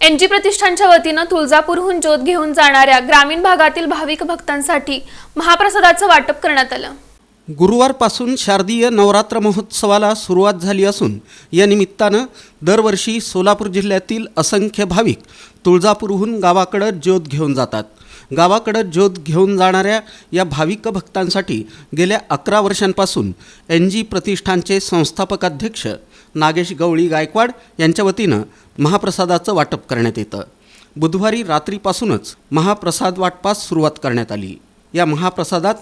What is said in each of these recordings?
N G प्रतिष्ठानच्या वतीनं तुळजापूरहून ज्योत घेऊन जाणाऱ्या ग्रामीण भागातील भाविक भक्तांसाठी महाप्रसादाचं वाटप करण्यात आलं. गुरुवारपासून शारदीय नवरात्र महोत्सवाला सुरुवात झाली असून या निमित्तानं दरवर्षी सोलापूर जिल्ह्यातील असंख्य भाविक तुळजापूरहून गावाकडं ज्योत घेऊन जातात. गावाकडं ज्योत घेऊन जाणाऱ्या या भाविक भक्तांसाठी गेल्या अकरा वर्षांपासून एन जी प्रतिष्ठानचे संस्थापक अध्यक्ष नागेश गवळी गायकवाड यांच्या वतीनं महाप्रसादाचं वाटप करण्यात येतं. बुधवारी रात्रीपासूनच महाप्रसाद वाटपास सुरुवात करण्यात आली. या महाप्रसादात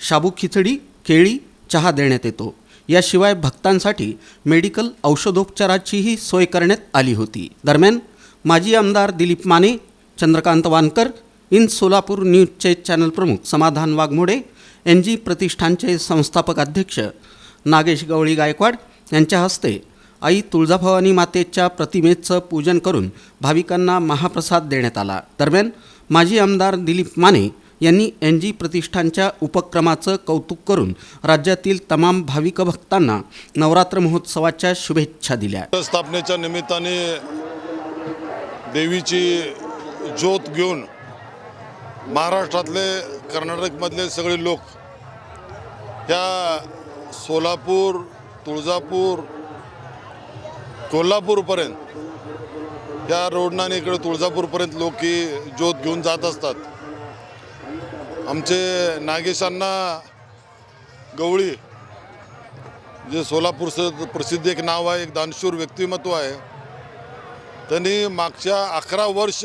शाबू खिचडी केळी चहा देण्यात येतो. याशिवाय भक्तांसाठी मेडिकल औषधोपचाराचीही सोय करण्यात आली होती. दरम्यान माजी आमदार दिलीप माने चंद्रकांत वानकर इन सोलापूर न्यूजचे चॅनल प्रमुख समाधान वाघमोडे एन जी प्रतिष्ठानचे संस्थापक अध्यक्ष नागेश गवळी गायकवाड यांच्या हस्ते आई तुळजाभवानी मातेच्या प्रतिमेचं पूजन करून भाविकांना महाप्रसाद देण्यात आला. दरम्यान माजी आमदार दिलीप माने यांनी एन जी प्रतिष्ठानच्या उपक्रमाचं कौतुक करून राज्यातील तमाम भाविक भक्तांना नवरात्र महोत्सवाच्या शुभेच्छा दिल्या. स्थापनेच्या निमित्ताने देवीची ज्योत घेऊन महाराष्ट्रातले कर्नाटकमधले सगळे लोक ह्या सोलापूर तुळजापूर कोल्हापूरपर्यंत या रोडनाने इकडे तुळजापूरपर्यंत लोक ही ज्योत घेऊन जात असतात. आमचे नागेशांना गवळी जे सोलापूरचं प्रसिद्ध एक नाव आहे एक दानशूर व्यक्तिमत्व आहे. त्यांनी मागच्या अकरा वर्ष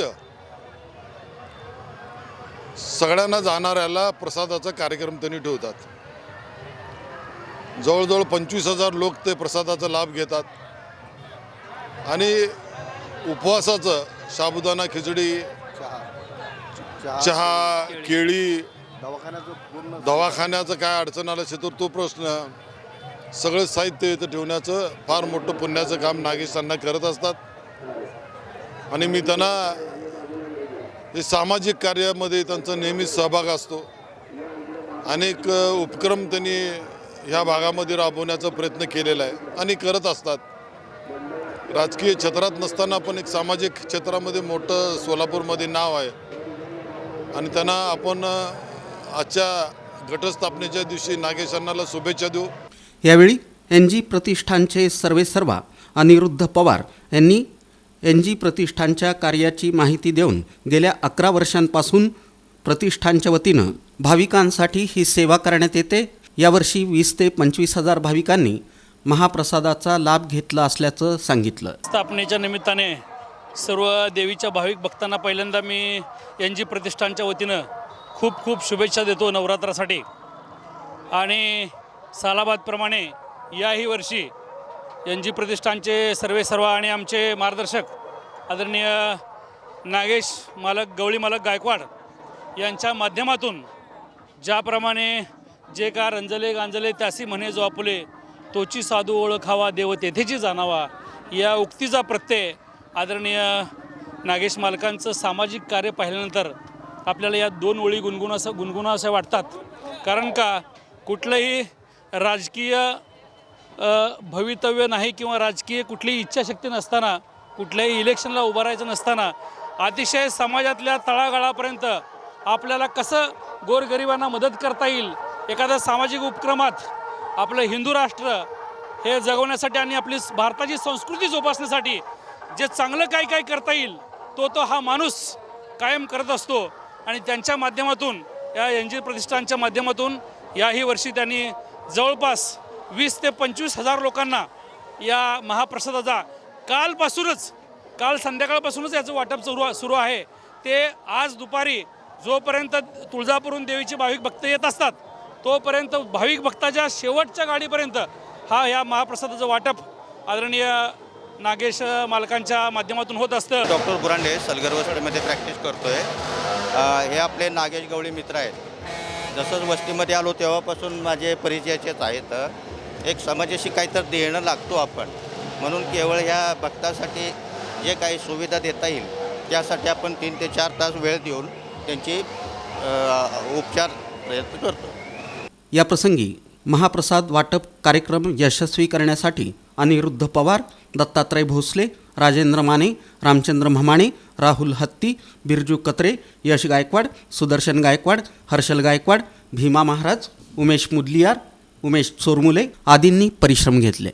सगळ्यांना जाणाऱ्याला प्रसादाचा कार्यक्रम त्यांनी ठेवतात. जवळजवळ पंचवीस हजार लोक ते प्रसादाचा लाभ घेतात. आणि उपवासाचं साबुदाणा खिचडी चहा केळी. दवाखान्याचं काय अडचण आलं असेल तर तो प्रश्न. सगळं साहित्य इथं ठेवण्याचं फार मोठं पुण्याचं काम नागेशांना करत असतात. आणि मी त्यांना हे सामाजिक कार्यामध्ये त्यांचा नेहमीच सहभाग असतो. अनेक उपक्रम त्यांनी ह्या भागामध्ये राबवण्याचा प्रयत्न केलेला आहे आणि करत असतात. राजकीय क्षेत्रात नसताना पण एक सामाजिक क्षेत्रामध्ये मोठं सोलापूरमध्ये नाव आहे. आणि त्यांना आपण आजच्या घटस्थापनेच्या दिवशी नागेशांनाला शुभेच्छा देऊ. यावेळी एन जी प्रतिष्ठानचे सर्वेसर्वा अनिरुद्ध पवार यांनी एन जी प्रतिष्ठानच्या कार्याची माहिती देऊन गेल्या अकरा वर्षांपासून प्रतिष्ठानच्या वतीनं भाविकांसाठी ही सेवा करण्यात येते. यावर्षी वीस ते पंचवीस हजार भाविकांनी महाप्रसादाचा लाभ घेतला असल्याचं सांगितलं. स्थापनेच्या निमित्ताने सर्व देवीच्या भाविक भक्तांना पहिल्यांदा मी एन जी प्रतिष्ठानच्या वतीनं खूप खूप शुभेच्छा देतो नवरात्रासाठी. आणि सालाबादप्रमाणे याही वर्षी एन जी प्रतिष्ठानचे सर्वे सर्व आणि आमचे मार्गदर्शक आदरणीय नागेश मालक गवळी मालक गायकवाड यांच्या माध्यमातून ज्याप्रमाणे जे का रंजले गांजले त्यासी म्हणे जो आपुले तोची साधू ओळखावा देव तेथेची जाणावा या उक्तीचा प्रत्यय आदरणीय नागेश मालकांचं सामाजिक कार्य पाहिल्यानंतर आपल्याला या दोन ओळी गुणगुण असं गुणगुण असं वाटतात. कारण का? कुठलंही राजकीय भवितव्य नाही किंवा राजकीय कुठलीही इच्छाशक्ती नसताना कुठल्याही इलेक्शनला उभं राहायचं नसताना अतिशय समाजातल्या तळागाळापर्यंत आपल्याला कसं गोरगरिबांना मदत करता येईल? एखाद्या सामाजिक उपक्रमात आपलं हिंदू राष्ट्र हे जगवण्यासाठी आणि आपली भारताची संस्कृती जोपासण्यासाठी जे चांगलं काय काय करता येईल तो तो हा माणूस कायम करत असतो. आणि त्यांच्या माध्यमातून या एन जी प्रतिष्ठानच्या माध्यमातून याही वर्षी त्यांनी जवळपास वीस ते पंचवीस हजार लोकांना या महाप्रसादाचा कालपासूनच काल संध्याकाळपासूनच याचं वाटप सुरू सुरू आहे. ते आज दुपारी जोपर्यंत तुळजापूरहून देवीचे भाविक भक्त येत असतात तोपर्यंत भाविक भक्ताच्या शेवटच्या गाडीपर्यंत हा या महाप्रसादाचं वाटप आदरणीय नागेश मालकांच्या माध्यमातून होत असतं. डॉक्टर बुरांडे सलगर वस्तीमध्ये प्रॅक्टिस करतोय. हे आपले नागेश गवळी मित्र आहेत. जसंच वस्तीमध्ये आलो तेव्हापासून माझे परिचयाचेच आहेत. एक समाजाशी काहीतरी देणं लागतो आपण. म्हणून केवळ ह्या भक्तासाठी जे काही सुविधा देता येईल त्यासाठी आपण तीन ते चार तास वेळ देऊन त्यांची उपचार प्रयत्न करतो. याप्रसंगी महाप्रसाद वाटप कार्यक्रम यशस्वी करण्यासाठी अनिरुद्ध पवार दत्तात्रय भोसले राजेंद्र माने रामचंद्र म्हमाणे राहुल हत्ती बिरजू कत्रे यश गायकवाड सुदर्शन गायकवाड हर्षल गायकवाड भीमा महाराज उमेश मुदलियार उमेश चोरमुले आदींनी परिश्रम घेतले.